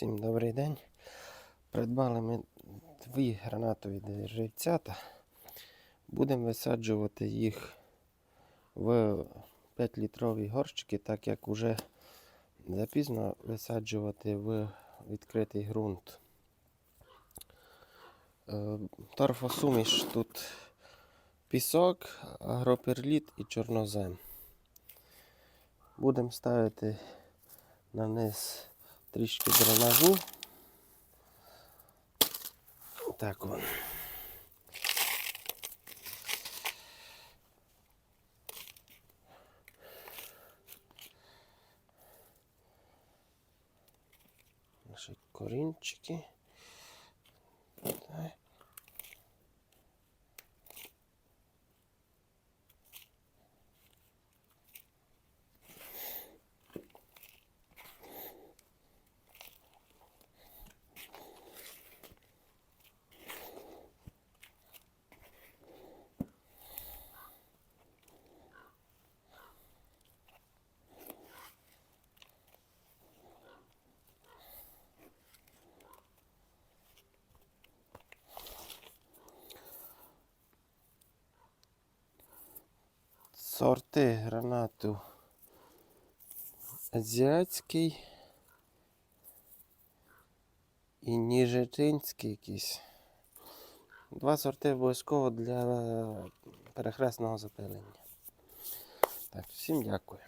Всім добрий день. Придбали ми дві гранатові деревцята. Будемо висаджувати їх в 5-літрові горщики, так як уже запізно висаджувати в відкритий ґрунт. Е, Торфосуміш тут пісок, агроперліт і чорнозем. Будемо ставити на низ трішки дренажу. Так он. Наші корінчики. Сорти гранату азіатський і ніжечинський якийсь. Два сорти обов'язково для перехресного запилення. Так, всім дякую.